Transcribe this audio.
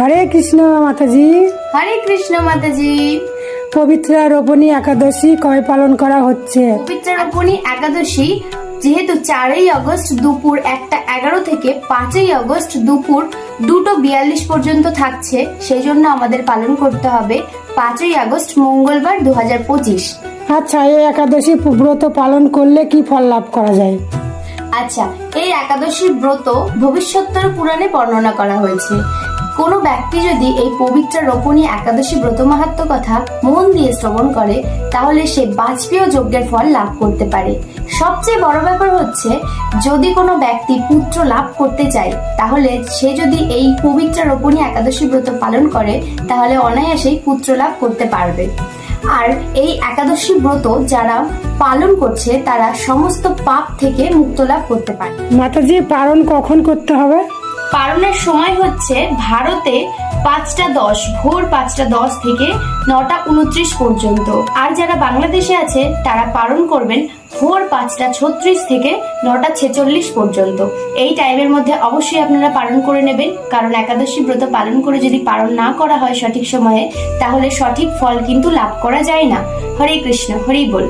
হরে কৃষ্ণ মাতাজি। হরে কৃষ্ণ মাতাজি। পবিত্র রোপণী একাদশী কবে পালন করা হচ্ছে? পবিত্র রোপণী একাদশী যেহেতু চারই আগস্ট দুপুর একটা এগারো থেকে পাঁচই আগস্ট দুপুর দুটো বিয়াল্লিশ পর্যন্ত থাকছে সেই জন্য আমাদের পালন করতে হবে পাঁচই আগস্ট মঙ্গলবার দু হাজার পঁচিশ। আচ্ছা এই একাদশী ব্রত পালন করলে কি ফল লাভ করা যায়? আচ্ছা এই একাদশীর ব্রত ভবিষ্যত্তর পুরাণে বর্ণনা করা হয়েছে। কোনো ব্যক্তি যদি এই পবিত্র রোপণী একাদশী ব্রত মাহাত্ম কথা মন দিয়ে শ্রবণ করে, তাহলে সে বাজপেয় যজ্ঞের ফল লাভ করতে পারে। সবচেয়ে বড় ব্যাপার হচ্ছে, যদি কোনো ব্যক্তি পুত্র লাভ করতে চায়, তাহলে সে যদি এই পবিত্র রোপণী একাদশী ব্রত পালন করে, তাহলে অনায়াসেই পুত্র লাভ করতে পারবে। আর এই একাদশী ব্রত যারা পালন করছে, তারা সমস্ত পাপ থেকে মুক্ত লাভ করতে পারে। মাতাজি, পালন কখন করতে হবে? পালনের সময় হচ্ছে ভারতে পাঁচটা দশ, ভোর পাঁচটা দশ থেকে নটা উনত্রিশ পর্যন্ত। আর যারা বাংলাদেশে আছে, তারা পালন করবেন ভোর পাঁচটা ছত্রিশ থেকে নটা ছেচল্লিশ পর্যন্ত। এই টাইমের মধ্যে অবশ্যই আপনারা পালন করে নেবেন, কারণ একাদশী ব্রত পালন করে যদি পালন না করা হয় সঠিক সময়ে, তাহলে সঠিক ফল কিন্তু লাভ করা যায় না। হরে কৃষ্ণ হরি বল।